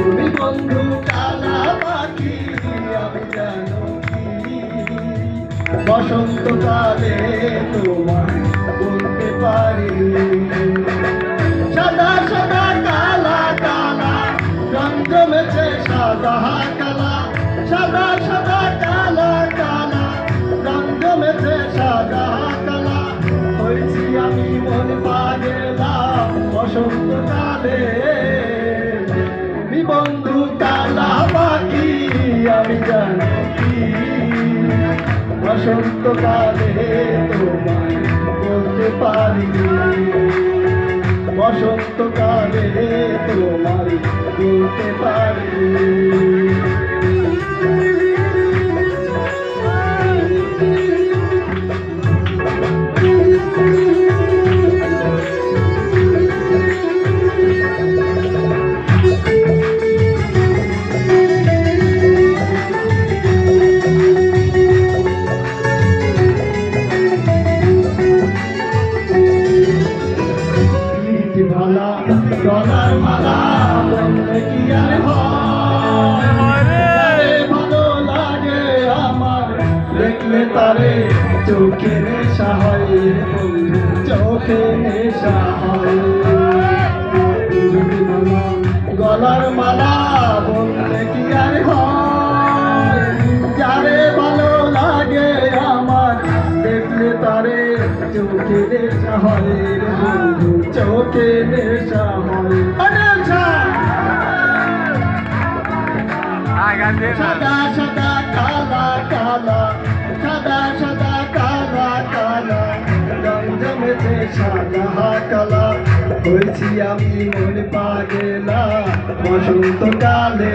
তুমি বন্ধু কালা পাখি, আমি জানো কি? বসন্তকালে তোমার বলতে পারি। সাদা সাদা কালা কালা, রং জমেছে সাদা কালা। সাদা সাদা আমি জানি বসন্তকালে তোমায় বলতে পারি বসন্তকালে তোমায় বলতে পারি দেখলে তারে চোখে নেশা হয় বন্ধু চোখে হয়। গলার মালা বললে কি আর যারে ভালো লাগে আমার দেখলে তারে চোখে নেশা হয় চোখে নেশা হয়। নেশা সাদা সাদা কালা জমেছে সাদা কালা হয়েছি আমি মন পাগেলা বসন্ত কালে